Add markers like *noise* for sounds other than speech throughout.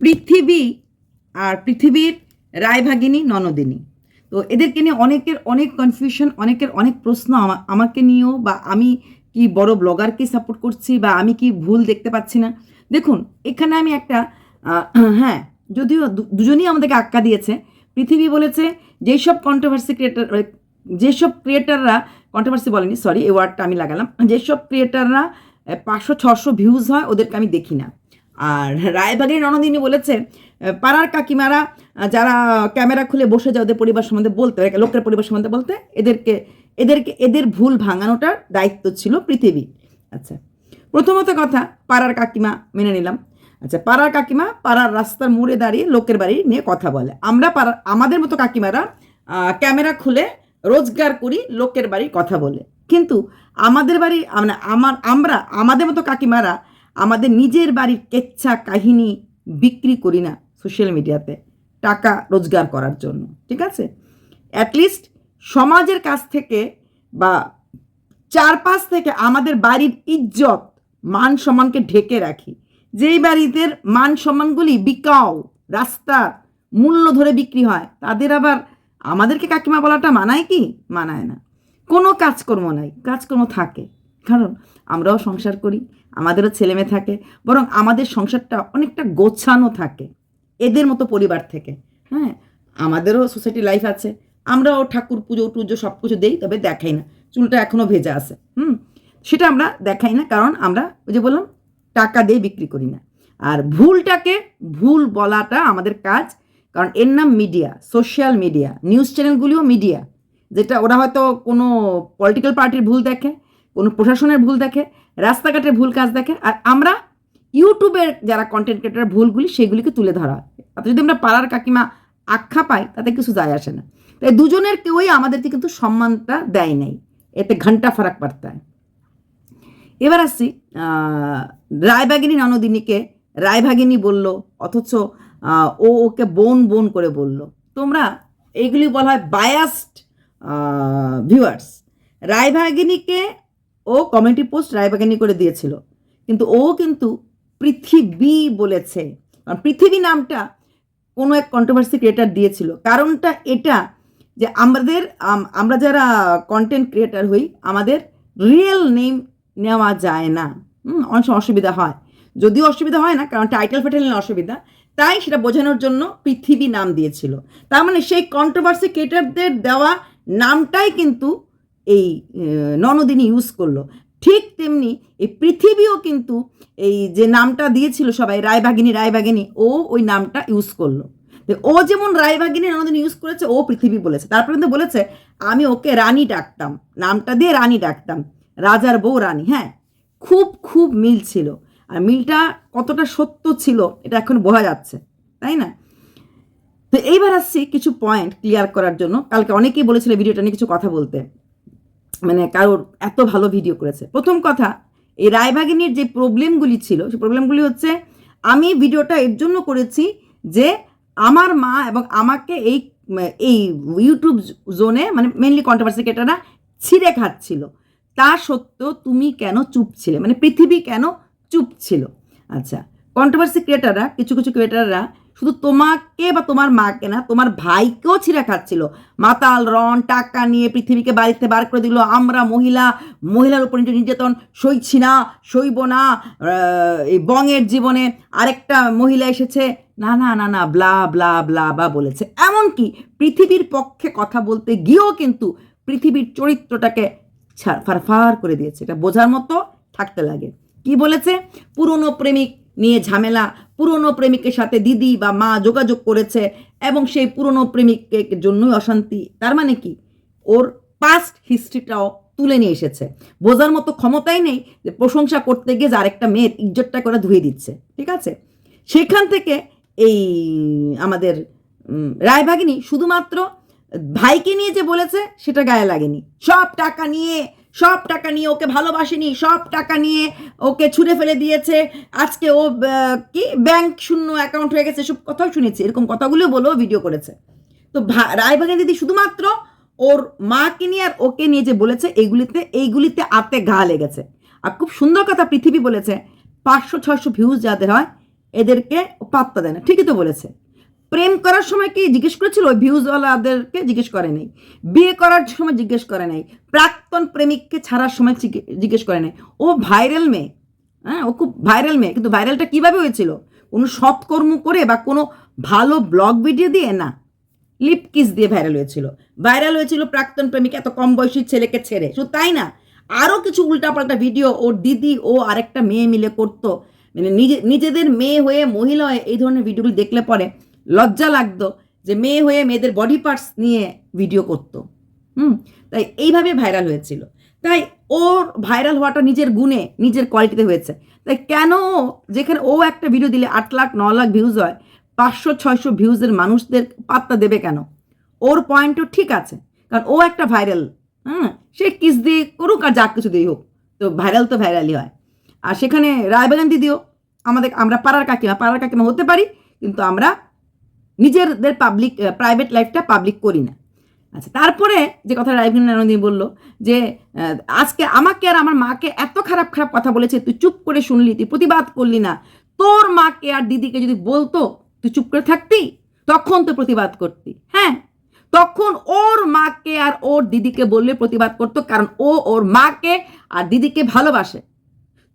পৃথিবী আর পৃথিবীর রায়ভাগিনী ননদিনী। তো এদেরকে নিয়ে অনেকের অনেক কনফিউশন অনেকের অনেক প্রশ্ন আমা- আমাকে নিয়েও বা আমি কি বড় ব্লগারকে সাপোর্ট করছি বা আমি কি ভুল দেখতে পাচ্ছি না। দেখুন, এখানে আমি একটা *clears throat* হ্যাঁ যদিও দুজনেই আমাদেরকে আক্কা দিয়েছে। পৃথিবী বলেছে যেই সব কন্ট্রোভার্সি ক্রিয়েটার যেসব ক্রিয়েটাররা কন্ট্রোভার্সি বলেনি সরি এই ওয়ার্ডটা আমি লাগালাম, যেসব ক্রিয়েটাররা পাঁচশো, ছশো ভিউজ হয়, ওদেরকে আমি দেখি না। আর রায়বাগের রণদিনী বলেছে, পাড়ার কাকিমারা, যারা ক্যামেরা খুলে বসে যায় ওদের পরিবার সম্বন্ধে বলতে লোকের পরিবার সম্বন্ধে বলতে, এদেরকে এদেরকে, এদের ভুল ভাঙানোটার দায়িত্ব ছিল পৃথিবী আচ্ছা প্রথমত কথা, পাড়ার কাকিমা মেনে নিলাম। আচ্ছা পাড়ার কাকিমা পাড়ার রাস্তার মোড়ে দাঁড়িয়ে লোকের বাড়ি নিয়ে কথা বলে। আমরা পাড়ার, আমাদের মতো কাকিমারা ক্যামেরা খুলে রোজগার করি, লোকের বাড়ি কথা বলে। কিন্তু আমাদের বাড়ি মানে আমার, আমরা, আমাদের মতো কাকিমারা আমাদের নিজের বাড়ির কেচ্ছা কাহিনী বিক্রি করি না সোশ্যাল মিডিয়াতে টাকা রোজগার করার জন্য, ঠিক আছে? অ্যাটলিস্ট সমাজের কাছ থেকে বা চারপাশ থেকে আমাদের বাড়ির ইজ্জত, মান সম্মানকে ঢেকে রাখি। যেই বাড়িতে মান সম্মানগুলি বিকাও রাস্তার মূল্য ধরে বিক্রি হয়, তাদের আবার আমাদেরকে কাকিমা বলাটা মানায় কি? মানায় না। কোনো কাজকর্ম নাই, কাজকর্ম থাকে। কারণ আমরাও সংসার করি, আমাদেরও ছেলেমেয়ে থাকে, বরং আমাদের সংসারটা অনেকটা গোছানো থাকে, এদের মতো পরিবার থেকে। হ্যাঁ আমাদেরও সোসাইটি লাইফ আছে, আমরাও ঠাকুর পুজো টুজো সব কিছু দেই, তবে দেখাই না, চুলটা এখনও ভেজা আছে, হুম? সেটা আমরা দেখাই না, কারণ আমরা ওই যে বললাম, টাকা দিয়ে বিক্রি করি না। আর ভুলটাকে ভুল বলাটা আমাদের কাজ, কারণ এর নাম মিডিয়া, সোশ্যাল মিডিয়া, নিউজ চ্যানেলগুলিও মিডিয়া, যেটা ওরা হয়তো কোনো পলিটিক্যাল পার্টির ভুল দেখে কোনো প্রশাসনের ভুল দেখে, রাস্তাঘাটের ভুল কাজ দেখে, আর আমরা ইউটিউবের যারা কন্টেন্ট ক্রিয়েটার ভুলগুলি সেগুলিকে তুলে ধরা হয়। অর্থাৎ যদি আমরা পাড়ার কাকিমা আখ্যা পাই, তাতে কিছু যায় আসে না। তাই দুজনের কেউই আমাদেরকে কিন্তু সম্মানটা দেয় নাই। এতে ঘণ্টা ফারাক পারতে এবার আসছি রায়বাগিনী ননদিনীকে, রায়ভাগিনী বলল, অথচ ও ওকে বোন বোন করে বলল। তোমরা এইগুলি বলা হয় বায়াসড ভিউয়ার্স রায়ভাগিনীকে ও কমেন্টি পোস্ট রায়ভাগিনী করে দিয়েছিল। কিন্তু ও কিন্তু পৃথিবী বলেছে। কারণ পৃথিবী নামটা কোনো এক কন্ট্রোভার্সি ক্রিয়েটার দিয়েছিল। কারণটা এটা যে আমাদের আমরা যারা কন্টেন্ট ক্রিয়েটার হই, আমাদের রিয়েল নেম নেওয়া যায় না। অনেক সময় অসুবিধা হয়। যদিও অসুবিধা হয় না, কারণ টাইটেল ফাইটেল নিয়ে অসুবিধা। তাই সেটা বোঝানোর জন্য পৃথিবী নাম দিয়েছিল। তার মানে সেই কন্ট্রোভার্সি ক্রিয়েটারদের দেওয়া নামটাই কিন্তু এই ননদিনী ইউজ করল। ঠিক তেমনি এই পৃথিবীও কিন্তু এই যে নামটা দিয়েছিল সবাই, রায়বাগিনী রায়বাগিনী, ও ওই নামটা ইউজ করল। ও যেমন রায়বাগিনী, ননদিনী ইউজ করেছে, ও পৃথিবী বলেছে। তারপরে কিন্তু বলেছে, আমি ওকে রানী ডাকতাম। নামটা দিয়ে রানী ডাকতাম। রাজার বউ রানী। হ্যাঁ খুব খুব মিল ছিল। আর মিলটা কতটা সত্য ছিল, এটা এখন বোঝা যাচ্ছে। তাই না? তো এইবার আসছি কিছু পয়েন্ট ক্লিয়ার করার জন্য। কালকে অনেকেই বলেছিল ভিডিওটা নিয়ে কিছু কথা বলতে। মানে কারোর এত ভালো ভিডিও করেছে। প্রথম কথা, এই রায়বাগিনীর যে প্রবলেমগুলি ছিল সেই প্রবলেমগুলি হচ্ছে, আমি ভিডিওটা এর জন্য করেছি যে আমার মা এবং আমাকে এই এই ইউটিউব জোনে মানে মেনলি কন্ট্রোভার্সি ক্রিয়েটাররা ছিঁড়ে খাচ্ছিল। তা সত্ত্বেও তুমি কেন চুপ ছিলে? মানে পৃথিবী কেন চুপ ছিল? আচ্ছা কন্ট্রোভার্সি ক্রিয়েটাররা কিছু কিছু ক্রিয়েটাররা শুধু তোমাকে বা তোমার মাকে না, তোমার ভাইকেও ছিঁড়ে খাচ্ছিল। মাতাল রন টাকা নিয়ে পৃথিবীকে বাড়িতে বার করে দিল। আমরা মহিলা, মহিলার উপর নির্য- নির্যাতন, সইছি না, সইব না। এই বঙের জীবনে আরেকটা মহিলা এসেছে। না না না না, ব্লা ব্লা ব্লা, বা বলেছে। এমনকি পৃথিবীর পক্ষে কথা বলতে গিয়েও কিন্তু পৃথিবীর চরিত্রটাকে ফারফার করে দিয়েছে। এটা বোঝার মতো থাকতে লাগে। কি বলেছে? পুরনো প্রেমিক নিয়ে ঝামেলা পুরনো প্রেমিকের সাথে দিদি বা মা যোগাযোগ করেছে এবং সেই পুরনো প্রেমিকের জন্যই অশান্তি। তার মানে কি? ওর পাস্ট হিস্ট্রিটাও তুলে নিয়ে এসেছে। বোঝার মতো ক্ষমতাই নেই যে প্রশংসা করতে গিয়ে যে আরেকটা মেয়ের ইজ্জতটা করে ধুয়ে দিচ্ছে। ঠিক আছে? সেখান থেকে এই আমাদের রায়ভাগিনী শুধুমাত্র ভাইকে নিয়ে যে বলেছে, সেটা গায়ে লাগেনি। সব টাকা নিয়ে সব টাকা নিয়ে ওকে ভালোবাসেনি, সব টাকা নিয়ে ওকে ছুঁড়ে ফেলে দিয়েছে। আজকে ও কি? ব্যাংক শূন্য অ্যাকাউন্ট হয়ে গেছে সব কথাও শুনেছি, এরকম কথাগুলো বলেও ভিডিও করেছে। তো রায়ভাগিনী দিদি শুধুমাত্র ওর মাকে নিয়ে আর ওকে নিয়ে যে বলেছে এইগুলিতে এইগুলিতে আতে ঘা লেগেছে। আর খুব সুন্দর কথা পৃথিবী বলেছে, পাঁচশো ছশো ভিউজ যাদের হয়, এদেরকে পাত্তা দেয় না। ঠিকই তো বলেছে। প্রেম করার সময় কি জিজ্ঞেস করেছিল? ভিউজওয়ালাদেরকে জিজ্ঞেস করে নাই। বিয়ে করার সময় জিজ্ঞেস করে নাই। প্রাক্তন প্রেমিককে ছাড়ার সময় জিজ্ঞে- জিজ্ঞেস করে নাই। ও ভাইরাল মেয়ে। হ্যাঁ ও খুব ভাইরাল মেয়ে। কিন্তু ভাইরালটা কীভাবে হয়েছিল? কোনো সৎকর্ম করে বা কোনো ভালো ব্লগ ভিডিও দিয়ে? না। লিপ কিস দিয়ে ভাইরাল হয়েছিল। ভাইরাল হয়েছিল প্রাক্তন প্রেমিক, এত কম বয়সী ছেলেকে ছেড়ে। শুধু তাই না আরও কিছু উল্টাপাল্টা ভিডিও ওর দিদি ও আরেকটা মেয়ে মিলে করতো। মানে নিজে, নিজেদের মেয়ে হয়ে, মহিলা হয়ে এই ধরনের ভিডিওগুলো দেখলে পরে লজ্জা লাগতো যে মেয়ে হয়ে মেয়েদের বডি পার্টস নিয়ে ভিডিও করতো। হুম? তাই এইভাবে ভাইরাল হয়েছিল। তাই ওর ভাইরাল হওয়াটা নিজের গুণে, নিজের কোয়ালিটিতে হয়েছে। তাই কেন যেখানে ও একটা ভিডিও দিলে আট লাখ, ন লাখ ভিউজ হয়, পাঁচশো, ছয়শো ভিউজের মানুষদের পাত্তা দেবে কেন? ওর পয়েন্টও ঠিক আছে, কারণ ও একটা ভাইরাল হ্যাঁ সে কিস দিয়ে করুক আর যা কিছু দিয়ে হোক, তো ভাইরাল তো ভাইরালই হয়। আর সেখানে রায়বাগান দিদিও, আমাদের, আমরা পাড়ার কাকিমা পাড়ার কাকিমা হতে পারি, কিন্তু আমরা নিজেদের পাবলিক প্রাইভেট লাইফটা পাবলিক করি না। আচ্ছা তারপরে যে কথা রায়বিন নন্দী বলল, যে আজকে আমাকে আর আমার মাকে এত খারাপ খারাপ কথা বলেছে, তুই চুপ করে শুনলি, তুই প্রতিবাদ করলি না। তোর মাকে আর দিদিকে যদি বলতো, তুই চুপ করে থাকতি? তখন তো প্রতিবাদ করতি। হ্যাঁ তখন ওর মাকে আর ওর দিদিকে বললে প্রতিবাদ করতো, কারণ ও ওর মাকে আর দিদিকে ভালোবাসে।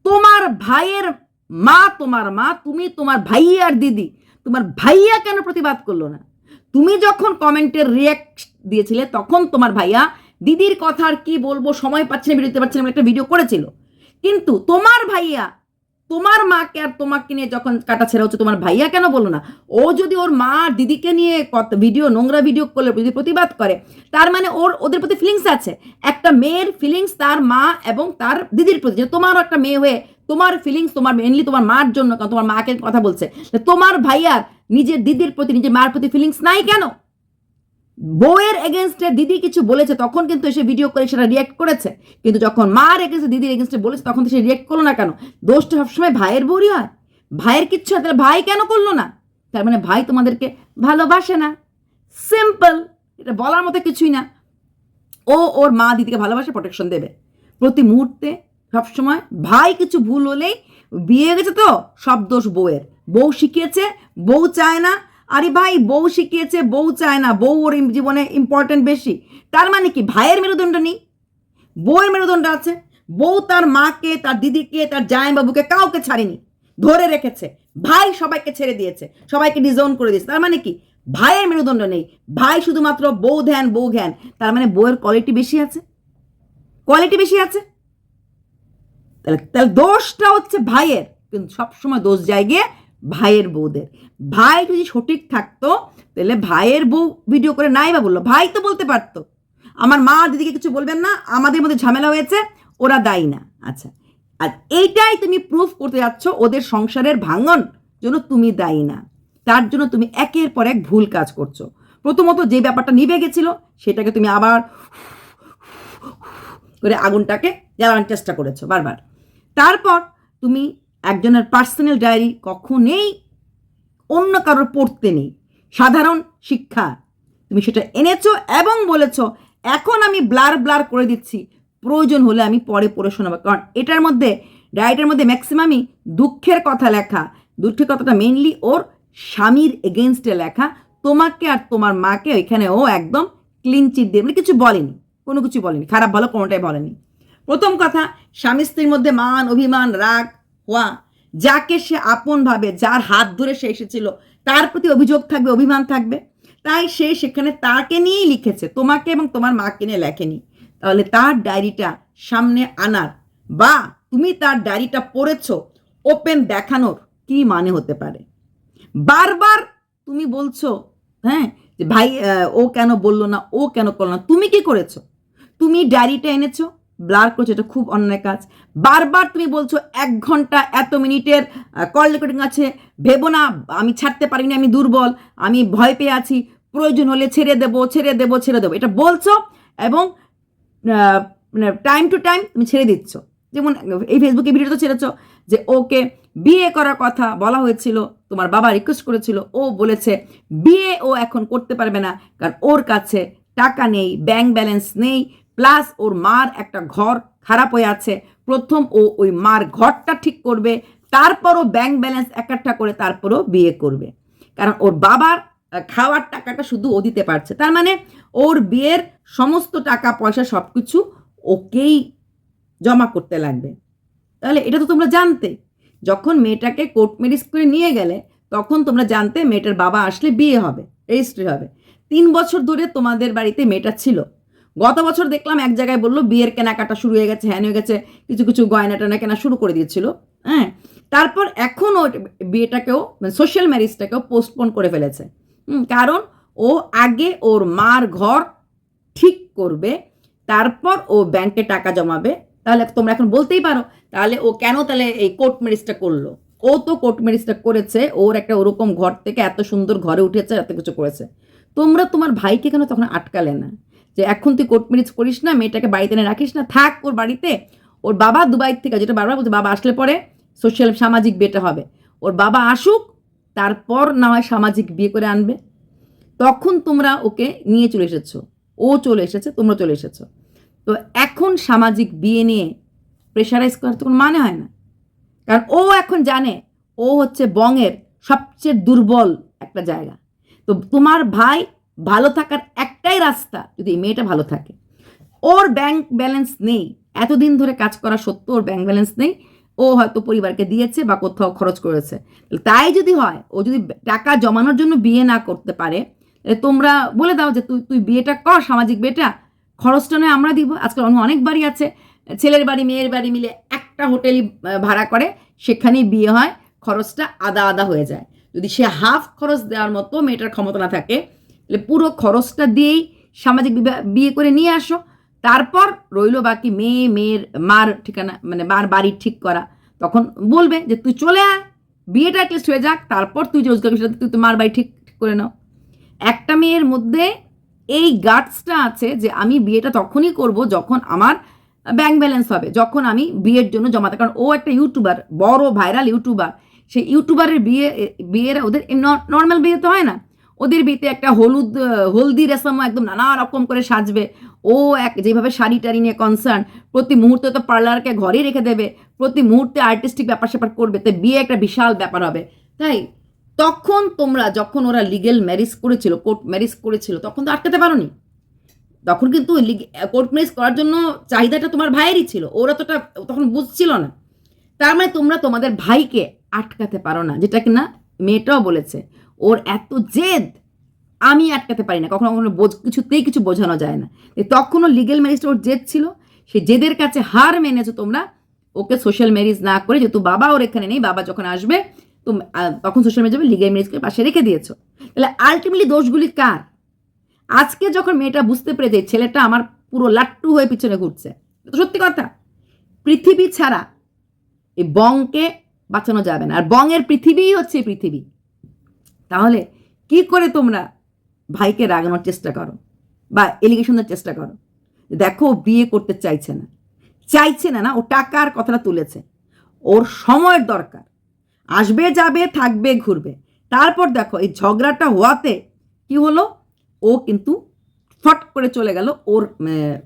তোমার ভাইয়ের মা, তোমার মা, তুমি তোমার ভাই আর দিদি তোমার ভাইয়া কেন প্রতিবাদ করল না? তুমি যখন কমেন্টের রিয়াক্ট দিয়েছিলে, তখন তোমার ভাইয়া দিদির কথা আর কি বলব, সময় পাচ্ছে না, বেরোতে পারছে না একটা ভিডিও করেছিল। কিন্তু তোমার ভাইয়া, তোমার মাকে আর তোমাকে নিয়ে যখন কাটা ছেড়া হচ্ছে, তোমার ভাইয়া কেন বলো না? ও যদি ওর মা দিদিকে নিয়ে ভিডিও নোংরা ভিডিও করলে, যদি প্রতিবাদ করে, তার মানে ওর, ওদের প্রতি ফিলিংস আছে। একটা মেয়ের ফিলিংস তার মা এবং তার দিদির প্রতি। তোমারও একটা মেয়ে হয়ে তোমার ফিলিংস তোমার মেনলি তোমার মার জন্য, কারণ তোমার মাকে কথা বলছে। তোমার ভাইয়ার নিজের দিদির প্রতি, নিজের মার প্রতি ফিলিংস নাই কেন? বউয়ের এগেনস্টে দিদি কিছু বলেছে, তখন কিন্তু এসে ভিডিও করে সেটা রিয়াক্ট করেছে। কিন্তু যখন মার এগেনস্টে দিদির এগেনস্টে বলেছে, তখন তো সে রিয়াক্ট করল না কেন? দোষটা সবসময় ভাইয়ের বউরই হয়। ভাইয়ের কিচ্ছু হয়, তাহলে ভাই কেন করল না? তার মানে ভাই তোমাদেরকে ভালোবাসে না। সিম্পল এটা বলার মতো কিছুই না। ও ওর মা দিদিকে ভালোবাসে প্রোটেকশন দেবে। প্রতি মুহূর্তে সবসময় ভাই কিছু ভুল হলেই বিয়ে গেছে তো? সব দোষ বউয়ের। বউ শিখিয়েছে, বউ চায় না। আরে ভাই, বউ শিখিয়েছে, বউ চায় না। বউ ওর জীবনে ইম্পর্টেন্ট বেশি। তার মানে কি? ভাইয়ের মেরুদণ্ড নেই। বউয়ের মেরুদণ্ড আছে। বউ তার মাকে, তার দিদিকে, তার জামাইবাবুকে কাউকে ছাড়েনি। ধরে রেখেছে। ভাই সবাইকে ছেড়ে দিয়েছে। সবাইকে ডিজাউন করে দিয়েছে। তার মানে কি? ভাইয়ের মেরুদণ্ড নেই। ভাই শুধুমাত্র বউ ধ্যান, বউ জ্ঞান। তার মানে বউয়ের কোয়ালিটি বেশি আছে। কোয়ালিটি বেশি আছে। তাহলে তাহলে দোষটা হচ্ছে ভাইয়ের। কিন্তু সবসময় দোষ যায় গিয়ে ভাইয়ের বউদের। ভাই যদি সঠিক থাকতো, তাহলে ভাইয়ের বউ ভিডিও করে নাই বা বলল। ভাই তো বলতে পারতো। আমার মা দিদিকে কিছু বলবেন না, আমাদের মধ্যে ঝামেলা হয়েছে, ওরা দায়ী না। আচ্ছা আর এইটাই তুমি প্রুফ করতে যাচ্ছ ওদের সংসারের ভাঙন জন্য তুমি দায়ী না। তার জন্য তুমি একের পর এক ভুল কাজ করছ। প্রথমত যে ব্যাপারটা নিভে গেছিল, সেটাকে তুমি আবার করে আগুনটাকে জ্বালানোর চেষ্টা করেছ, বারবার। তারপর তুমি একজনের পার্সোনাল ডায়েরি কখনোই অন্য কারোর পড়তে নেই। সাধারণ শিক্ষা। তুমি সেটা এনেছো এবং বলেছ, এখন আমি ব্লার ব্লার করে দিচ্ছি। প্রয়োজন হলে আমি পরে পড়ে শোনাবো। কারণ এটার মধ্যে ডায়েরিটার মধ্যে ম্যাক্সিমামই দুঃখের কথা লেখা। দুঃখের কথাটা মেনলি ওর স্বামীর এগেনস্টে লেখা। তোমাকে আর তোমার মাকে ওইখানে ও একদম ক্লিন চিট দিয়ে মানে কিছু বলেনি। কোনো কিছু বলেনি। খারাপ ভালো কোনোটাই বলেনি। প্রথম কথা, স্বামী স্ত্রীর মধ্যে মান, অভিমান, রাগ, হওয়া, যাকে সে আপন ভাবে, যার হাত ধরে সে এসেছিল, তার প্রতি অভিযোগ থাকবে, অভিমান থাকবে। তাই সে সেখানে তাকে নিয়েই লিখেছে, তোমাকে এবং তোমার মাকে নিয়ে লেখেনি। তাহলে তার ডায়েরিটা সামনে আনার, বা তুমি তার ডায়েরিটা পড়েছো, ওপেন দেখানোর কি মানে হতে পারে? বারবার তুমি বলছো হ্যাঁ যে ভাই ও কেন বলল না, ও কেন করল না, তুমি কি করেছ? তুমি ডায়েরিটা এনেছো ব্লার করছ, এটা খুব অন্যায় কাজ। বারবার তুমি বলছো, এক ঘণ্টা এত মিনিটের কল রেকর্ডিং আছে, ভেবো না, আমি ছাড়তে পারিনি, আমি দুর্বল, আমি ভয় পেয়ে আছি, প্রয়োজন হলে ছেড়ে দেবো ছেড়ে দেবো ছেড়ে দেবো। এটা বলছো এবং মানে টাইম টু টাইম তুমি ছেড়ে দিচ্ছ। যেমন এই ফেসবুকে ভিডিও তো ছেড়েছো যে, ওকে বিয়ে করার কথা বলা হয়েছিল, তোমার বাবা রিকোয়েস্ট করেছিল, ও বলেছে, বিয়ে ও এখন করতে পারবে না, কারণ ওর কাছে টাকা নেই ব্যাংক ব্যালেন্স নেই প্লাস ওর মার একটা ঘর খারাপ হয়ে আছে। প্রথম ও ওই মার ঘরটা ঠিক করবে, তারপরও ব্যাংক ব্যালেন্স একটা করে তারপরও বিয়ে করবে। কারণ ওর বাবার খাওয়ার টাকাটা শুধু ও দিতে পারছে। তার মানে ওর বিয়ের সমস্ত টাকা, পয়সা সব কিছু ওকেই জমা করতে লাগবে। তাহলে এটা তো তোমরা জানতে। যখন মেয়েটাকে কোর্ট ম্যারেজ করে নিয়ে গেলে, তখন তোমরা জানতে মেয়েটার বাবা আসলে বিয়ে হবে রেজিস্ট্রি হবে। তিন বছর ধরে তোমাদের বাড়িতে মেয়েটা ছিল। গত বছর দেখলাম এক জায়গায় বলল, বিয়ের কেনাকাটা শুরু হয়ে গেছে, হ্যান হয়ে গেছে, কিছু কিছু গয়না টানা কেনা শুরু করে দিয়েছিল হ্যাঁ? তারপর এখন এখনও বিয়েটাকেও মানে সোশ্যাল ম্যারেজটাকেও পোস্টপোন করে ফেলেছে। কারণ ও আগে ওর মার ঘর ঠিক করবে, তারপর ও ব্যাংকে টাকা জমাবে। তাহলে তোমরা এখন বলতেই পারো, তাহলে ও কেন তাহলে এই কোর্ট ম্যারেজটা করল? ও তো কোর্ট ম্যারেজটা করেছে, ওর একটা ওরকম ঘর থেকে এত সুন্দর ঘরে উঠেছে, এত কিছু করেছে। তোমরা তোমার ভাইকে কেন তখন আটকালে না? যে এখন তুই কোর্ট ম্যারেজ করিস না, মেয়েটাকে বাড়িতে এনে রাখিস না, থাক ওর বাড়িতে। ওর বাবা দুবাই থেকে, যেটা বারবার বলছে, বাবা আসলে পরে সোশ্যাল সামাজিক বিয়েটা হবে। ওর বাবা আসুক, তারপর না হয় সামাজিক বিয়ে করে আনবে। তখন তোমরা ওকে নিয়ে চলে এসেছ। ও চলে এসেছে, তোমরা চলে এসেছ। তো এখন সামাজিক বিয়ে নিয়ে প্রেশারাইজ করার তো কোনো মানে হয় না। কারণ ও এখন জানে, ও হচ্ছে বংয়ের সবচেয়ে দুর্বল একটা জায়গা। তো তোমার ভাই ভালো থাকার একটাই রাস্তা যদি এই মেয়েটা ভালো থাকে। ওর ব্যাংক ব্যালেন্স নেই। এতদিন ধরে কাজ করা সত্ত্বেও ওর ব্যাংক ব্যালেন্স নেই। ও হয়তো পরিবারকে দিয়েছে বা কোথাও খরচ করেছে। তাই যদি হয়, ও যদি টাকা জমানোর জন্য বিয়ে না করতে পারে তোমরা বলে দাও যে তুই তুই বিয়েটা কর, সামাজিক বিয়েটা। খরচটা নয়, আমরা দিব। আজকাল অনেক বাড়ি আছে। ছেলের বাড়ি, মেয়ের বাড়ি মিলে একটা হোটেলই ভাড়া করে, সেখানেই বিয়ে হয়। খরচটা আদা আদা হয়ে যায়। যদি সে হাফ খরচ দেওয়ার মতো মেয়েটার ক্ষমতা না থাকে পুরো খরচটা দিয়েই সামাজিক বিয়ে করে নিয়ে আসো। তারপর রইল বাকি মেয়ে মেয়ের মার ঠিকানা মানে মার বাড়ি ঠিক করা। তখন বলবে যে তুই চলে আয় বিয়েটা অ্যাটলিস্ট হয়ে যাক তারপর তুই যে রোজগার করিস, তুই তো মার বাড়ি ঠিক ঠিক করে নাও। একটা মেয়ের মধ্যে এই গার্ডসটা আছে যে আমি বিয়েটা তখনই করব যখন আমার ব্যাংক ব্যালেন্স হবে যখন আমি বিয়ের জন্য জমা জমাতে কারণ ও একটা ইউটিউবার বড় ভাইরাল ইউটিউবার সেই ইউটিউবারের বিয়ে বিয়েরা ওদের নর্মাল বিয়ে তো হয় না। ওদের বিয়েতে একটা হলুদ, হলদি রেশমও একদম নানা রকম করে সাজবে। ও এক, যেভাবে শাড়ি টাড়ি নিয়ে কনসার্ন প্রতি মুহূর্তে তো পার্লারকে ঘরেই রেখে দেবে, প্রতি মুহূর্তে আর্টিস্টিক ব্যাপার স্যাপার করবে তাই বিয়ে একটা বিশাল ব্যাপার হবে। তাই তখন তোমরা, যখন ওরা লিগেল ম্যারিজ করেছিল কোর্ট ম্যারিজ করেছিল, তখন তো আটকাতে পারোনি। তখন কিন্তু কোর্ট ম্যারিজ করার জন্য চাহিদাটা তোমার ভাইয়েরই ছিল, ওরা তো তখন বুঝছিল না। তার মানে তোমরা তোমাদের ভাইকে আটকাতে পারো না, যেটা কিনা মেয়েটাও বলেছে। ওর এত জেদ, আমি আটকাতে পারি না। কখনো কখনো বোঝ কিছুতেই কিছু বোঝানো যায় না। তখনও লিগেল ম্যারিজটা ওর জেদ ছিল সেই জেদের কাছে হার মেনেছো তোমরা, ওকে সোশ্যাল ম্যারিজ না করে যেহেতু বাবা ওর এখানে নেই, বাবা যখন আসবে তো তখন সোশ্যাল ম্যারিজ হবে লিগেল ম্যারিজকে পাশে রেখে দিয়েছ। তাহলে আলটিমেটলি দোষগুলি কার? আজকে যখন মেয়েটা বুঝতে পেরেছে ছেলেটা আমার পুরো লাট্টু হয়ে পিছনে ঘুরছে তো সত্যি কথা। পৃথিবী ছাড়া এই বংকে বাঁচানো যাবে না। আর বংয়ের পৃথিবীই হচ্ছে পৃথিবী। তাহলে কি করে তোমরা ভাইকে রাগানোর চেষ্টা করো বা এলিগেশন দেওয়ার চেষ্টা করো? দেখো, বিয়ে করতে চাইছে না। চাইছে না না, ও টাকার কথাটা তুলেছে। ওর সময়ের দরকার। আসবে, যাবে, থাকবে, ঘুরবে। তারপর দেখো, এই ঝগড়াটা হওয়াতে কি হলো? ও কিন্তু ফট করে চলে গেল ওর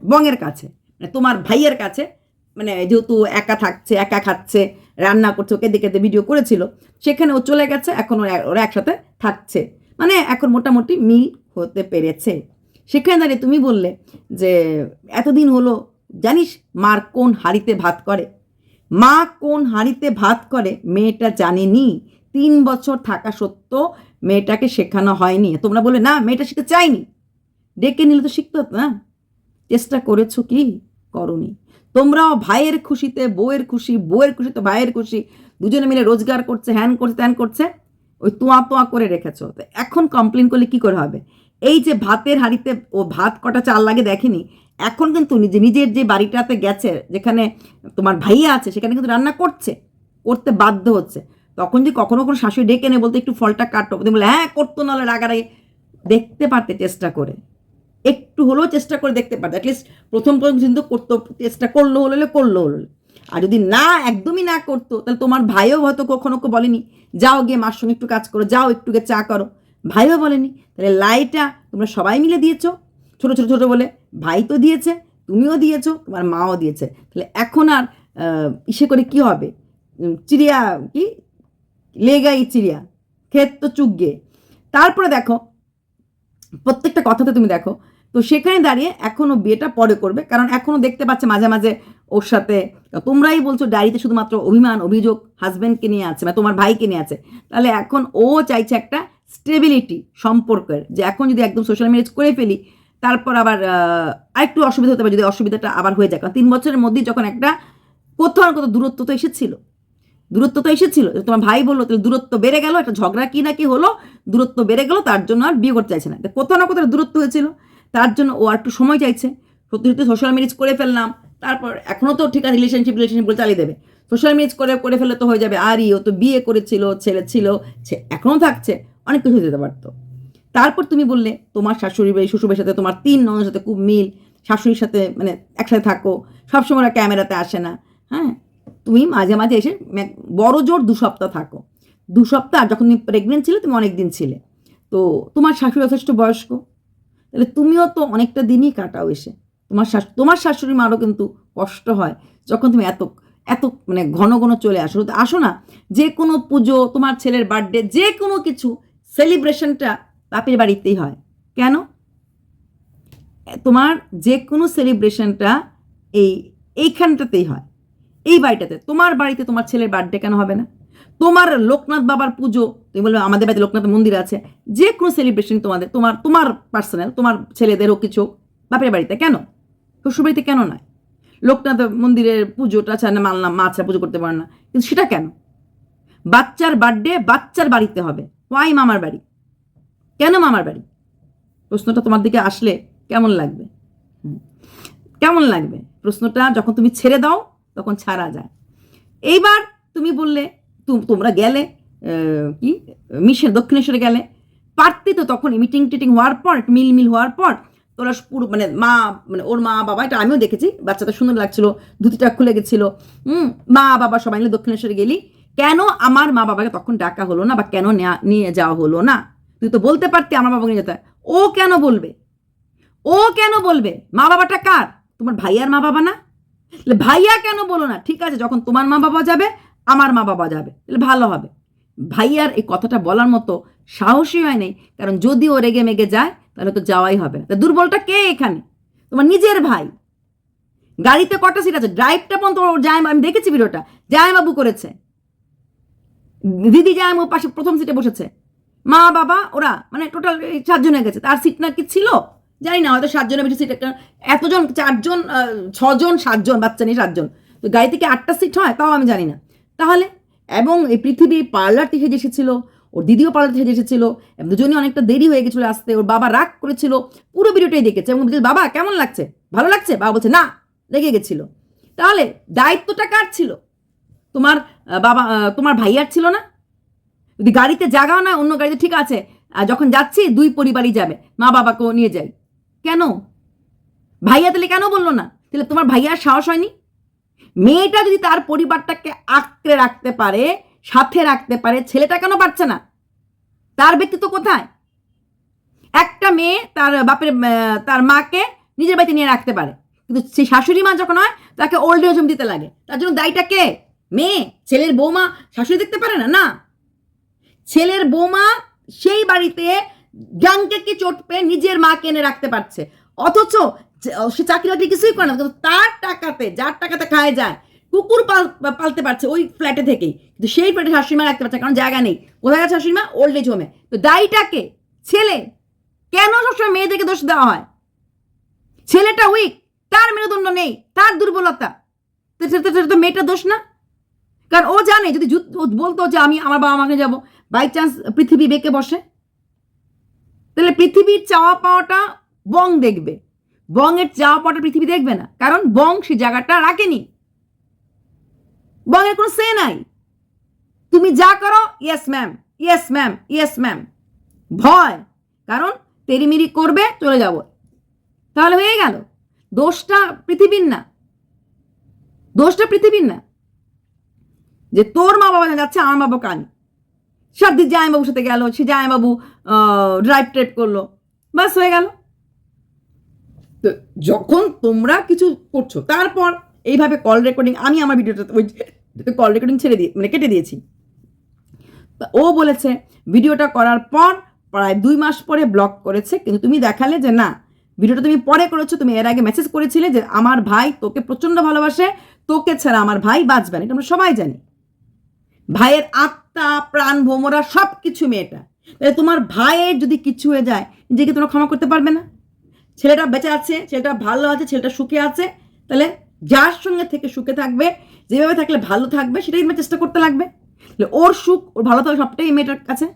বংয়ের কাছে। মানে তোমার ভাইয়ের কাছে। মানে যেহেতু একা থাকছে, একা খাচ্ছে রান্না করছে, ওকে দেখে ভিডিও করেছিল। সেখানে ও চলে গেছে, এখন ওরা একসাথে থাকছে। মানে এখন মোটামুটি মিল হতে পেরেছে। সেখানে দাঁড়িয়ে তুমি বললে যে, এতদিন হলো, জানিস মার কোন হাঁড়িতে ভাত করে? মা কোন হাঁড়িতে ভাত করে মেয়েটা জানেনি। তিন বছর থাকা সত্ত্বেও মেয়েটাকে শেখানো হয়নি। তোমরা বলে না, মেয়েটা শিখতে চাইনি ডেকে নিলে তো শিখতে হতো না। চেষ্টা করেছ কি? করনি। তোমরাও ভাইয়ের খুশিতে, বউয়ের খুশি, বউয়ের খুশিতে ভাইয়ের খুশি, দুজনে মিলে রোজগার করছে, হ্যান করছে, ত্যান করছে, ওই তোয়া তোয়া করে রেখেছো। তো এখন কমপ্লেন করলে কি করে হবে? এই যে ভাতের হাঁড়িতে ও ভাত কটা চাল লাগে দেখেনি, এখন কিন্তু নিজে, নিজের যে বাড়িটাতে গেছে, যেখানে তোমার ভাইয়া আছে, সেখানে কিন্তু রান্না করছে, করতে বাধ্য হচ্ছে। তখন যে কখনো কোনো শাশুড়ি ডেকে নেই বলতে, একটু ফলটা কাটো। বলে হ্যাঁ করতো নাহলে রাগারাগি। দেখতে পারতে চেষ্টা করে। একটু হলেও চেষ্টা করে দেখতে পারতে অ্যাটলিস্ট প্রথম প্রথম কিন্তু করতো, চেষ্টা করল হলে করল হলো আর যদি না, একদমই না করতো, তাহলে তোমার ভাইও হয়তো কখনো বলেনি, যাও গিয়ে মার সঙ্গে একটু কাজ করো, যাও একটু গিয়ে চা করো। ভাইও বলেনি। তাহলে লাইটা তোমরা সবাই মিলে দিয়েছ, ছোট ছোট ছোট বলে। ভাই তো দিয়েছে, তুমিও দিয়েছ, তোমার মাও দিয়েছে। তাহলে এখন আর ইসে করে কি হবে? চিড়িয়া কি? লেগাই চিড়িয়া, ক্ষেত তো চুগে তারপরে দেখো, প্রত্যেকটা কথাতে তুমি দেখো তো সেখানে দাঁড়িয়ে এখনও বিয়েটা পরে করবে, কারণ এখনও দেখতে পাচ্ছে মাঝে মাঝে ওর সাথে, তোমরাই বলছো ডায়েরিতে শুধুমাত্র অভিমান, অভিযোগ হাজব্যান্ডকে নিয়ে আছে বা তোমার ভাইকে নিয়ে আছে। তাহলে এখন ও চাইছে একটা স্টেবিলিটি সম্পর্কের, যে এখন যদি একদম সোশ্যাল মিডিয়া করে ফেলি, তারপর আবার আরেকটু অসুবিধা হতে পারে যদি অসুবিধাটা আবার হয়ে যায়। কারণ তিন বছরের মধ্যেই যখন একটা কোথাও না কোথাও দূরত্ব তো এসেছিল। দূরত্ব তো এসেছিল। তোমার ভাই বলল, তাহলে দূরত্ব বেড়ে গেল, একটা ঝগড়া কি না কি হলো, দূরত্ব বেড়ে গেল, তার জন্য আর বিয়ে করতে চাইছে না। কোথাও না কোথাও দূরত্ব হয়েছিল। তার জন্য ও একটু সময় চাইছে। সত্যি সত্যি সোশ্যাল মিডিয়া করে ফেললাম। তারপর এখনও তো ঠিক আছে রিলেশনশিপ রিলেশনশিপ বলে চালিয়ে দেবে। সোশ্যাল মিডিয়া করে করে ফেলে তো হয়ে যাবে। আরই ও তো বিয়ে করেছিল, ছেলে ছিল ছে- এখনও থাকছে। অনেক কিছু যেতে পারতো। তারপর তুমি বললে, তোমার শাশুড়ি বাড়ি শ্বশুরের সাথে তোমার তিন ননের সাথে খুব মিল। শাশুড়ির সাথে মানে একসাথে থাকো। সবসময় ওরা ক্যামেরাতে আসে না। হ্যাঁ তুমি মাঝে মাঝে এসে বড় জোর দু সপ্তাহ থাকো। দু সপ্তাহ, যখন তুমি প্রেগনেন্ট ছিলে, তুমি অনেক দিন ছিলে। তো তোমার শাশুড়ি যথেষ্ট বয়স্ক। তাহলে তুমিও তো অনেকটা দিনই কাটাও এসে। তোমার শাশু তোমার শাশুড়ি মারও কিন্তু কষ্ট হয় যখন তুমি এত এত মানে ঘন ঘন চলে আসো। তো আসো না, যে কোনো পুজো, তোমার ছেলের বার্থডে যে কোনো কিছু সেলিব্রেশনটা বাপের বাড়িতেই হয়। কেন? তোমার যে কোনো সেলিব্রেশনটা এই, এইখানটাতেই হয়। এই বাড়িটাতে। তোমার বাড়িতে তোমার ছেলের বার্থডে কেন হবে না? তোমার লোকনাথ বাবার পুজো, তুমি বলবে আমাদের বাড়িতে লোকনাথ মন্দির আছে যে কোনো সেলিব্রেশন তোমাদের, তোমার তোমার পার্সোনাল তোমার ছেলেদেরও কিছু বাপের বাড়িতে, কেন? শ্বশুর বাড়িতে কেন নয়? লোকনাথ মন্দিরের পুজোটা ছাড়া মানলাম মা ছাড়া পুজো করতে পারে না। কিন্তু সেটা কেন? বাচ্চার বার্থডে বাচ্চার বাড়িতে হবে। ওয়াই মামার বাড়ি? কেন মামার বাড়ি? প্রশ্নটা তোমার দিকে আসলে কেমন লাগবে। কেমন লাগবে? প্রশ্নটা যখন তুমি ছেড়ে দাও, তখন ছাড়া যায়। এইবার তুমি বললে তোমরা গেলে কি? মিশের দক্ষিণেশ্বরে গেলে। পারতি তো তখন মিটিং টিটিং হওয়ার পর মিল মিল হওয়ার পর, তোরা পুরো মানে মা মানে ওর মা, বাবা, এটা আমিও দেখেছি। বাচ্চাটা সুন্দর লাগছিল, ধুতিটা খুলে গেছিল। হুম, মা, বাবা সবাই মিলে দক্ষিণেশ্বরে গেলি। কেন আমার মা, বাবাকে তখন ডাকা হলো না বা কেন নেয়া- যাওয়া হলো না? তুই তো বলতে পারতি আমার বাবাকে নিয়ে যেতে। ও কেন বলবে? ও কেন বলবে? মা, বাবাটা কার? তোমার ভাইয়ার মা, বাবা না? ভাইয়া কেন বলো না? ঠিক আছে, যখন তোমার মা, বাবা যাবে আমার মা বাবা যাবে, তাহলে ভালো হবে। ভাইয়ার এই কথাটা বলার মতো সাহসী হয় নাই, কারণ যদি ও রেগে মেগে যায়, তাহলে তো যাওয়াই হবে না। তা দুর্বলটা কে এখানে? তোমার নিজের ভাই। গাড়িতে কটা সিট আছে? ড্রাইভটা পর্যন্ত ওর জায় আমি দেখেছি ভিডিওটা জায়মাবু করেছে। দিদি জায়মাবু পাশে প্রথম সিটে বসেছে। মা বাবা, ওরা মানে টোটাল সাতজন গেছে। তার সিট না কি ছিল? জানি না, হয়তো সাতজনের বেশি সিট একটা এতজন, চারজন ছজন, সাতজন, বাচ্চা নিয়ে সাতজন। তো গাড়ি থেকে আটটা সিট হয়? তাও আমি জানি না। তাহলে? এবং এই পৃথিবী পার্লার থেকে এসেছিল ওর দিদিও পার্লার থেকে এসেছিল দুজনই অনেকটা দেরি হয়ে গেছিল আসতে ওর বাবা রাগ করেছিল পুরো ভিডিওটাই দেখেছে এবং বলছে, বাবা কেমন লাগছে? ভালো লাগছে? বাবা বলছে না লেগে গেছিল। তাহলে দায়িত্বটা কার ছিল? তোমার বাবা তোমার ভাইয়ার ছিল না? যদি গাড়িতে জাগাও না অন্য গাড়িতে ঠিক আছে আর যখন যাচ্ছি দুই পরিবারই যাবে মা বাবাকেও নিয়ে যাই। কেন? ভাইয়া তাহলে কেন বলল না? তাহলে তোমার ভাইয়ার সাহস হয়নি? মেয়েটা যদি তার পরিবারটাকে আঁকড়ে রাখতে পারে, সাথে রাখতে পারে, ছেলেটা কেন পারছে না? তার ব্যক্তিত্ব কোথায়? একটা মেয়ে তার বাপের তার মাকে নিজের বাড়িতে নিয়ে রাখতে পারে। কিন্তু সেই শাশুড়ি মা যখন হয়, তাকে ওল্ড এজ হোম দিতে লাগে। তার জন্য দায়টা কে? মেয়ে। ছেলের বৌমা শাশুড়ি দেখতে পারে না? না। ছেলের বৌমা সেই বাড়িতে জাঙ্কে কি চোট পেয়ে নিজের মাকে এনে রাখতে পারছে। অথচ সে চাকরি বাকরি কিছুই করে না, কিন্তু তার টাকাতে, যার টাকাতে খায় যায়, কুকুর পাল পালতে পারছে ওই ফ্ল্যাটে থেকেই। কিন্তু সেই ফ্ল্যাটে শাশুড়ি মা রাখতে পারছে কারণ জায়গা নেই। কোথায় গেছে শাশুড়ি মা? ওল্ড এজ হোমে তো দায়টাকে, ছেলে, কেন সবসময় মেয়েদেরকে দোষ দেওয়া হয়? ছেলেটা উইক তার মেরুদণ্ড নেই, তার দুর্বলতা। তো সেটা তো- দোষ না? কারণ ও জানে, যদি বলতো যে, আমি, আমার বাবা মাকে যাব। বাই চান্স পৃথিবী বেঁকে বসে। তাহলে পৃথিবীর চাওয়া পাওয়াটা বং দেখবে। বংয়ের চাওয়া পাওয়াটা পৃথিবী দেখবে না। কারণ বং সে জায়গাটা রাখেনি। বংয়ের কোনো সে নাই। তুমি যা করো yes ma'am yes ma'am yes ma'am ভয়। কারণ তেরিমিরি করবে, চলে যাব। তাহলে হয়ে গেল। দোষটা পৃথিবীর না। দোষটা পৃথিবীর না। যে তোর মা বাবা যাচ্ছে, আমার বাবা কানি সাদ্দির জামাইবাবুর সাথে গেল, সে জামাইবাবু ড্রাইভ ট্রাইভ করল। বাস হয়ে গেল। তো যখন তোমরা কিছু করছ, তারপর এইভাবে কল রেকর্ডিং আমি আমার ভিডিওটা ওই কল রেকর্ডিং ছেড়ে দিয়ে মানে কেটে দিয়েছি। ও বলেছে ভিডিওটা করার পর প্রায় দুই মাস পরে ব্লক করেছে, কিন্তু তুমি দেখালে যে না ভিডিওটা তুমি পরে করেছ, তুমি এর আগে মেসেজ করেছিলে যে আমার ভাই তোকে প্রচণ্ড ভালোবাসে, তোকে ছাড়া আমার ভাই বাঁচবে না। এটা আমরা সবাই জানি। ভাইয়ের আত্মা, প্রাণ ভোমরা সব কিছু মেয়েটা। তাহলে তোমার ভাইয়ের যদি কিছু হয়ে যায়, নিজেকে তোমরা ক্ষমা করতে পারবে না? ছেলেটা বেঁচে আছে, ছেলেটা ভালো আছে, ছেলেটা সুখে আছে, তাহলে যার সঙ্গে থেকে সুখে থাকবে, যেভাবে থাকলে ভালো থাকবে, সেটাই তোমার চেষ্টা করতে লাগবে। তাহলে ওর সুখ, ওর ভালো থাকবে সবটাই মেয়েটার কাছে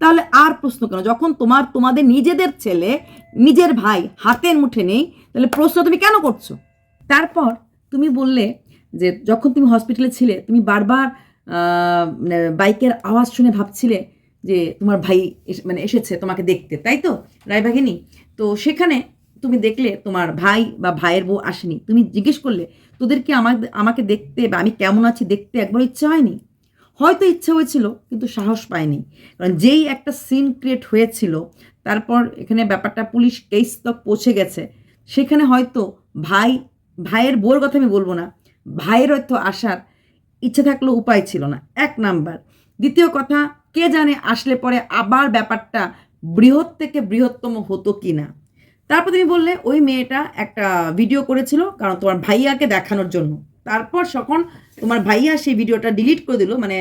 তাহলে আর প্রশ্ন কেন? যখন তোমার, তোমাদের নিজেদের ছেলে, নিজের ভাই হাতের মুঠে নেই, তাহলে প্রশ্ন তুমি কেন করছ? তারপর তুমি বললে যে যখন তুমি হসপিটালে ছিলে, তুমি বারবার মানে বাইকের আওয়াজ শুনে ভাবছিলে যে তোমার ভাই মানে এসেছে তোমাকে দেখতে, তাই তো? রায়বাঘিনী তো সেখানে তুমি দেখলে তোমার ভাই বা ভাইয়ের বউ আসেনি। তুমি জিজ্ঞেস করলে, তোদের কি আমাকে আমাকে দেখতে বা আমি কেমন আছি দেখতে একবার ইচ্ছা হয়নি? হয়তো ইচ্ছা হয়েছিল, কিন্তু সাহস পায়নি। কারণ যেই একটা সিন ক্রিয়েট হয়েছিল, তারপর এখানে ব্যাপারটা পুলিশ কেস তক পৌঁছে গেছে। সেখানে হয়তো ভাই, ভাইয়ের বউর কথা আমি বলব না, ভাইয়ের হয়তো আসার ইচ্ছে থাকলেও উপায় ছিল না। এক নাম্বার। দ্বিতীয় কথা কে জানে আসলে পরে আবার ব্যাপারটা বৃহৎ থেকে বৃহত্তম হতো কি না তারপর তুমি বললে, ওই মেয়েটা একটা ভিডিও করেছিল কারণ তোমার ভাইয়াকে দেখানোর জন্য। তারপর যখন তোমার ভাইয়া সেই ভিডিওটা ডিলিট করে দিল মানে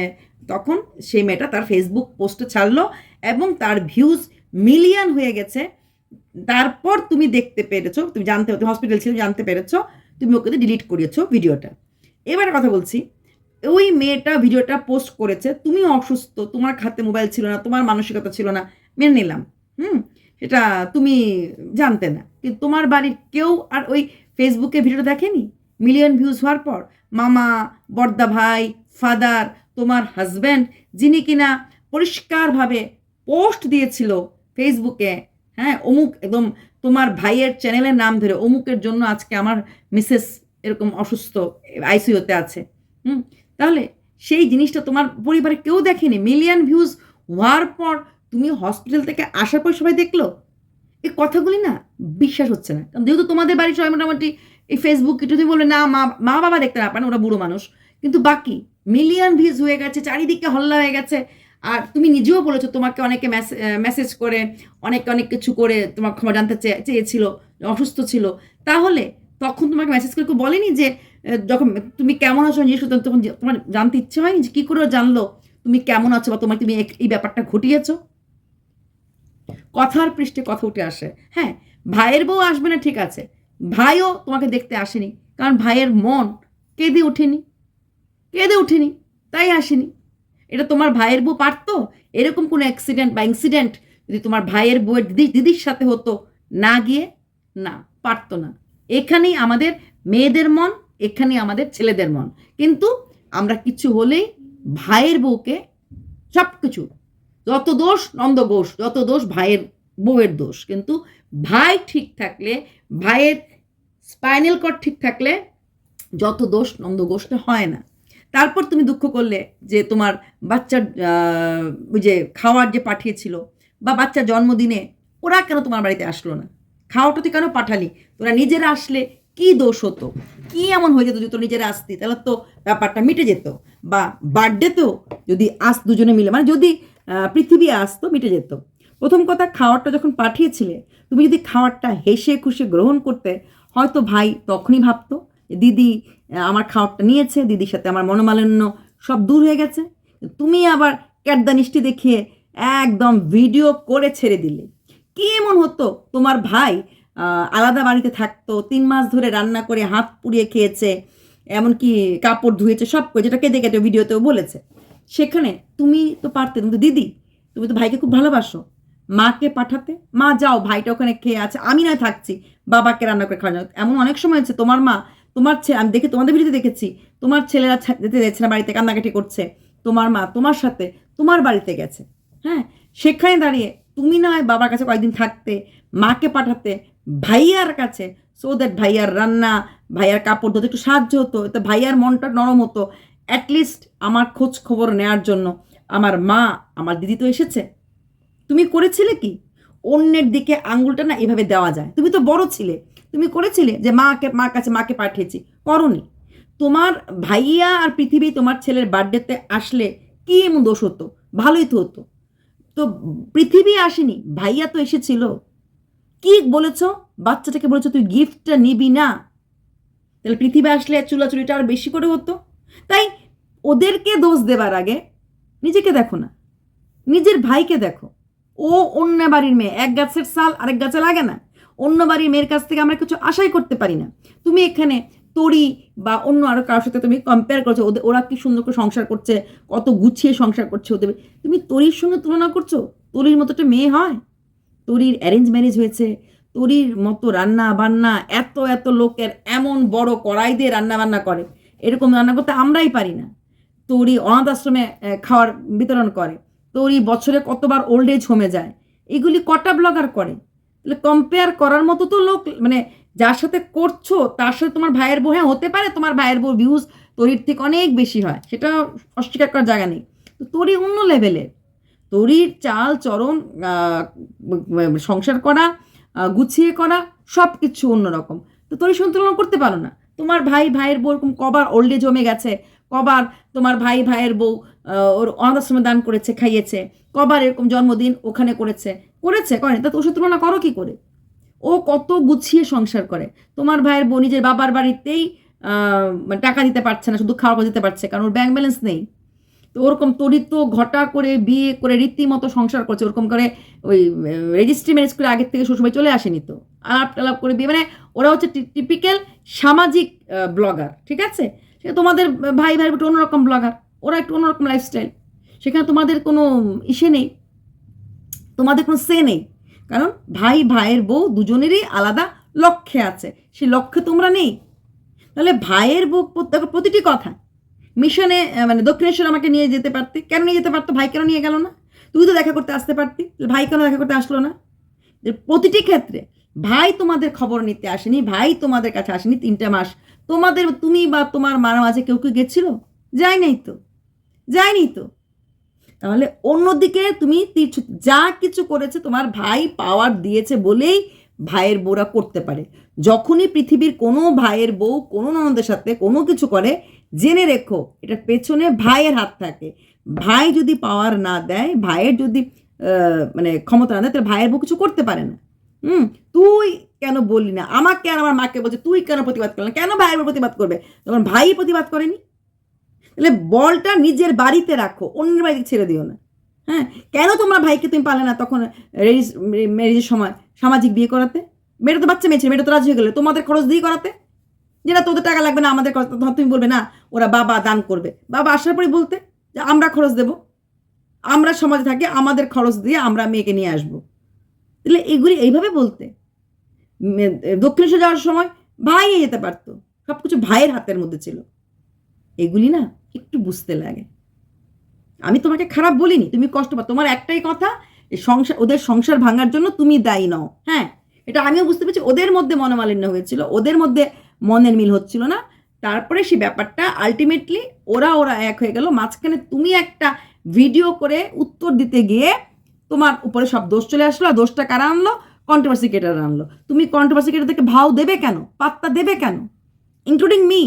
তখন সেই মেয়েটা তার ফেসবুক পোস্টে ছাড়লো এবং তার ভিউজ মিলিয়ন হয়ে গেছে। তারপর তুমি দেখতে পেরেছ, তুমি জানতে, তুমি হসপিটাল ছিল জানতে পেরেছ, তুমি ওকে ডিলিট করিয়েছো ভিডিওটা এবারে কথা বলছি ওই মেয়েটা ভিডিওটা পোস্ট করেছে তুমি অসুস্থ, তোমার হাতে মোবাইল ছিল না, তোমার মানসিকতা ছিল না, মেনে নিলাম, হুম? সেটা তুমি জানতে না। কিন্তু তোমার বাড়ির কেউ আর ওই ফেসবুকে ভিডিওটা দেখেনি? মিলিয়ন ভিউজ হওয়ার পর, মামা, বর্দা ভাই ফাদার তোমার হাজব্যান্ড যিনি কিনা পরিষ্কারভাবে পোস্ট দিয়েছিল ফেসবুকে হ্যাঁ? অমুক একদম তোমার ভাইয়ের চ্যানেলের নাম ধরে, অমুকের জন্য আজকে আমার মিসেস এরকম অসুস্থ আইসিইউতে আছে, হুম? তাহলে সেই জিনিসটা তোমার পরিবারে কেউ দেখেনি। মিলিয়ন ভিউজ হওয়ার পর তুমি হসপিটাল থেকে আসার পর সবাই দেখল? এই কথাগুলি না বিশ্বাস হচ্ছে না। কারণ যেহেতু তোমাদের বাড়ির সবাই মোটামুটি এই ফেসবুক তুমি বললে না, মা মা বাবা দেখতে না পারেন, ওরা বুড়ো মানুষ। কিন্তু বাকি মিলিয়ন ভিউজ হয়ে গেছে, চারিদিকে হল্লা হয়ে গেছে। আর তুমি নিজেও বলেছ তোমাকে অনেকে মেসেজ করে, অনেকে অনেক কিছু করে তোমার ক্ষমা জানতে চেয়ে- চেয়েছিল, অসুস্থ ছিল। তাহলে তখন তোমাকে মেসেজ করে কেউ বলেনি যে যখন তুমি কেমন আছো জিজ্ঞেস করতে তখন তোমার জানতে ইচ্ছে হয়নি যে কী করে জানলো? তুমি কেমন আছো বা তোমার তুমি এই ব্যাপারটা ঘটিয়েছো? কথার পৃষ্ঠে কথা উঠে আসে। হ্যাঁ ভাইয়ের বউ আসবে না, ঠিক আছে। ভাইও তোমাকে দেখতে আসেনি, কারণ ভাইয়ের মন কেঁদে ওঠেনি। কেঁদে উঠেনি তাই আসেনি। এটা তোমার ভাইয়ের বউ পারতো? এরকম কোনো অ্যাক্সিডেন্ট বা ইনসিডেন্ট যদি তোমার ভাইয়ের বউয়ের দিদি দিদির সাথে হতো, না গিয়ে, না, পারতো না। এখানেই আমাদের মেয়েদের মন এখানেই আমাদের ছেলেদের মন। কিন্তু আমরা কিছু হলেই ভাইয়ের বউকে সব কিছু যত দোষ নন্দ ঘোষ, যত দোষ ভাইয়ের বউয়ের দোষ। কিন্তু ভাই ঠিক থাকলে, ভাইয়ের স্পাইনাল কর্ড ঠিক থাকলে যত দোষ নন্দ ঘোষটা হয় না। তারপর তুমি দুঃখ করলে যে তোমার বাচ্চার ওই যে খাওয়ার যে পাঠিয়েছিল বা বাচ্চার জন্মদিনে ওরা কেন তোমার বাড়িতে আসলো না? খাওয়াটা তুই কেন পাঠালি? তোরা নিজেরা আসলে কি দোষ হতো? কি এমন হয়ে যেত যদি তোর নিজেরা আসতি? তাহলে তো ব্যাপারটা মিটে যেত। বা বার্থডেতেও যদি আস দুজনে মিলে মানে যদি পৃথিবী আসতো মিটে যেত। প্রথম কথা, খাওয়ারটা যখন পাঠিয়েছিলে, তুমি যদি খাওয়ারটা হেসে খুশে গ্রহণ করতে, হয়তো ভাই তখনই ভাবতো দিদি আমার খাওয়ারটা নিয়েছে, দিদির সাথে আমার মনোমালিন্য সব দূর হয়ে গেছে। তুমি আবার ক্যাটদানিষ্টি দেখিয়ে একদম ভিডিও করে ছেড়ে দিলে। কি এমন হতো তোমার ভাই আলাদা বাড়িতে থাকতো, তিন মাস ধরে রান্না করে হাত পুড়িয়ে খেয়েছে, এমনকি কাপড় ধুয়েছে, সব করে যেটা কেঁদে কেটে ভিডিওতেও বলেছে। সেখানে তুমি তো পারতে, তুমি তো দিদি, তুমি তো ভাইকে খুব ভালোবাসো। মাকে পাঠাতে, মা যাও, ভাইটা ওখানে খেয়ে আছে, আমি নয় থাকছি, বাবাকে রান্না করে খাওয়ানো এমন অনেক সময় হচ্ছে, তোমার মা, তোমার ছেলে আমি দেখে, তোমাদের ভিডিওতে দেখেছি, তোমার ছেলেরা যেতে যাচ্ছে না, বাড়িতে কান্নাকাটি করছে, তোমার মা, তোমার সাথে, তোমার বাড়িতে গেছে। হ্যাঁ সেখানে দাঁড়িয়ে তুমি নয় বাবার কাছে কয়েকদিন থাকতে, মাকে পাঠাতে ভাইয়ার কাছে সো দ্যাট ভাইয়ার রান্না, ভাইয়ার কাপড় ধরতে একটু সাহায্য হতো, তো ভাইয়ার মনটা নরম হতো। অ্যাটলিস্ট আমার খোঁজ খবর নেওয়ার জন্য। আমার মা, আমার দিদি তো এসেছে। তুমি করেছিলে কি? অন্যের দিকে আঙ্গুলটা না এভাবে দেওয়া যায়। তুমি তো বড় ছিলে। তুমি করেছিলে যে মাকে, মার কাছে মাকে পাঠিয়েছি। করনি। তোমার ভাইয়া আর পৃথিবী তোমার ছেলের বার্থডেতে আসলে কি এমন দোষ হতো? ভালোই তো হতো। তো পৃথিবী আসেনি, ভাইয়া তো এসেছিল। কি বলেছ? বাচ্চাটাকে বলেছ তুই গিফটটা নিবি না। তাহলে পৃথিবী আসলে চুলাচুরিটা আর বেশি করে হতো। তাই ওদেরকে দোষ দেবার আগে নিজেকে দেখো না। নিজের ভাইকে দেখো। ও অন্য বাড়ির মেয়ে, এক গাছের সাল আরেক গাছে লাগে না। অন্য বাড়ির মেয়ের কাছ থেকে আমরা কিছু আশাই করতে পারি না। তুমি এখানে তরি বা অন্য আরও কারোর সাথে তুমি কম্পেয়ার করছ ওদের ওরা কি সুন্দর করে সংসার করছে, কত গুছিয়ে সংসার করছে ওদের তুমি তরির সঙ্গে তুলনা করছ? তরির মতো একটা মেয়ে হয়? তরির অ্যারেঞ্জ ম্যারেজ হয়েছে। তরির মতো রান্না বান্না, এত এত লোকের এমন বড় কড়াই দিয়ে রান্না বান্না করে। এরকম রান্না করতে আমরাই পারি না। তরি অনাথ আশ্রমে খাওয়ার বিতরণ করে। তরি বছরে কতবার ওল্ড এজ হোমে যায়। এগুলি কটা ব্লগার করে? তাহলে কম্পেয়ার করার মতো তো লোক মানে যার সাথে করছ, তার সাথে তোমার ভাইয়ের বউ হ্যাঁ হতে পারে, তোমার ভাইয়ের বউ ভিউজ তরির থেকে অনেক বেশি হয়। সেটা অস্বীকার করার জায়গা নেই। তো তরি অন্য লেভেলের তরির চাল চরণ সংসার করা গুছিয়ে করা সব কিছু অন্যরকম। তো তরি সন্তুলন করতে পারো না। তোমার ভাই, ভাইয়ের বউ এরকম কবার ওল্ড জমে গেছে, কবার তোমার ভাই, ভাইয়ের বউ ওর অনাথ আশ্রমে দান করেছে, খাইয়েছে, কবার এরকম জন্মদিন ওখানে করেছে। করেছে? করে তা তোর তুলনা করো কি করে? ও কত গুছিয়ে সংসার করে। তোমার ভাইয়ের বউ নিজের বাবার বাড়িতেই মানে টাকা দিতে পারছে না, শুধু খাওয়া দিতে পারছে, কারণ ওর ব্যাংক ব্যালেন্স নেই। তো ওরকম তরিত ঘটা করে, বিয়ে করে, রীতিমতো সংসার করছে, ওরকম করে ওই রেজিস্ট্রি ম্যারেজ করে আগের থেকে শ্বশুরবাড়ি চলে আসেনি তো। আলাপ টালাপ করে বিয়ে মানে ওরা হচ্ছে টিপিক্যাল সামাজিক ব্লগার ঠিক আছে? সে তোমাদের ভাই ভাই একটু অন্যরকম ব্লগার ওরা একটু অন্যরকম লাইফস্টাইল সেখানে তোমাদের কোনো ইসে নেই, তোমাদের কোনো সে নেই। কারণ ভাই, ভাইয়ের বউ দুজনেরই আলাদা লক্ষ্যে আছে। সেই লক্ষ্যে তোমরা নেই। তাহলে ভাইয়ের বউ প্রতিটি কথা মিশনে মানে দক্ষিণেশ্বর আমাকে নিয়ে যেতে পারতে। কেন নিয়ে যেতে পারতো? ভাই কেন নিয়ে গেল না? তুই তো দেখা করতে আসতে পারতি। ভাই কেন দেখা করতে আসলো না? প্রতিটি ক্ষেত্রে, ভাই তোমাদের খবর নিতে আসেনি, ভাই তোমাদের কাছে আসেনি তিনটা মাস। তোমাদের, তুমি বা তোমার মার মাঝে কেউ কেউ গেছিল? যায় নাই তো। যায়নি তো। তাহলে অন্যদিকে তুমি যা কিছু করেছে তোমার ভাই পাওয়ার দিয়েছে বলেই ভাইয়ের বউরা করতে পারে। যখনই পৃথিবীর কোনো ভাইয়ের বউ কোনো ননদের সাথে কোনো কিছু করে জেনে রেখো এটার পেছনে ভাইয়ের হাত থাকে ভাই যদি পাওয়ার না দেয় ভাইয়ের যদি মানে ক্ষমতা না দেয় তাহলে ভাইয়ের বউ কিছু করতে পারে না হুম তুই কেন বললি না আমাকে আর আমার মাকে বলছে তুই কেন প্রতিবাদ করলি না কেন ভাইয়ের প্রতিবাদ করবে তখন ভাই প্রতিবাদ করেনি তাহলে বলটা নিজের বাড়িতে রাখো অন্যের বাড়িতে ছেড়ে দিও না হ্যাঁ কেন তোমরা ভাইকে তুমি পালে না তখন ম্যারেজের সময় সামাজিক বিয়ে করাতে মেয়েটা তো বাচ্চা মেয়ে ছিল মেয়েটা তো রাজি হয়ে গেলে তোমাদের খরচ দিয়ে করাতে যে না তোদের টাকা লাগবে না, আমাদের তুমি বলবে না, ওরা বাবা দান করবে। বাবা আসার পরে বলতে, যে আমরা খরচ দেব। আমরা সমাজে থাকি, আমাদের খরচ দিয়ে আমরা মেয়েকে নিয়ে আসব। তাহলে এগুলি এইভাবে বলতে। দক্ষিণেশ্বর যাওয়ার সময় ভাই যেতে পারতো। সব কিছু ভাইয়ের হাতের মধ্যে ছিল। এগুলি না একটু বুঝতে লাগে। আমি তোমাকে খারাপ বলিনি, তুমি কষ্ট পা তোমার একটাই কথা সংসার, ওদের সংসার ভাঙার জন্য তুমি দায়ী নও। হ্যাঁ এটা আমিও বুঝতে পেরেছি। ওদের মধ্যে মনোমালিন্য হয়েছিল। ওদের মধ্যে মনের মিল হচ্ছিল না। তারপরে সেই ব্যাপারটা আলটিমেটলি ওরা ওরা এক হয়ে গেল। মাঝখানে তুমি একটা ভিডিও করে উত্তর দিতে গিয়ে তোমার উপরে সব দোষ চলে আসলো আর দোষটা কারা আনলো? কন্ট্রোভার্সি কেটার আনলো। তুমি কন্ট্রোভার্সি কেটারদেরকে ভাও দেবে কেন? পাত্তা দেবে কেন? ইনক্লুডিং মি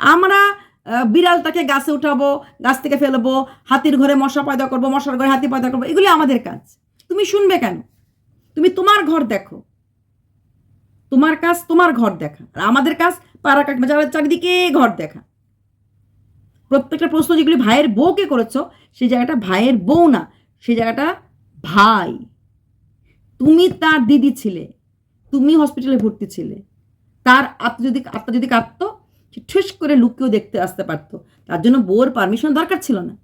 আমরা আহ, বিড়ালটাকে গাছে উঠাবো গাছ থেকে ফেলব হাতির ঘরে মশা পয়দা করব মশার ঘরে হাতি পয়দা করব এগুলি আমাদের কাজ। তুমি শুনবে কেন? তুমি তোমার ঘর দেখো। তোমার কাজ তোমার ঘর দেখা, আর আমাদের কাজ পাড়া কাকমা যারা চারিদিকে ঘর দেখা। প্রত্যেকটা প্রশ্ন যেগুলি ভাইয়ের বউকে করেছ সেই জায়গাটা ভাইয়ের বউ না সেই জায়গাটা ভাই। তুমি তার দিদি ছিলে, তুমি হসপিটালে ভর্তি ছিলে। তার আত্ম যদি, আত্মা যদি কাঁদতো, সে ঠুস করে লুকিয়েও দেখতে আসতে পারতো। তার জন্য বউর পারমিশন দরকার ছিল না।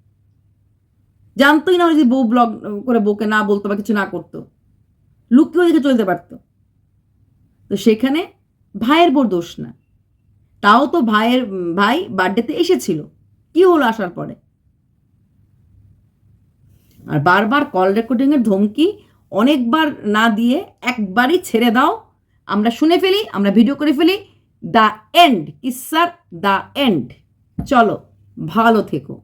জানতোই না যদি বউ ব্লগ করে বউকে না বলতো বা কিছু না করতো। লুকিয়েও দেখে চলতে পারতো। তো সেখানে ভাইয়ের বোর দোষ না। তাও তো ভাইয়ের, ভাই বার্থডেতে এসেছিল। কি হলো আসার পরে? আর বারবার কল রেকর্ডিংয়ের ধমকি অনেকবার না দিয়ে একবারই ছেড়ে দাও। আমরা শুনে ফেলি, আমরা ভিডিও করে ফেলি। The end, kisser the end. চলো, ভালো থেকো।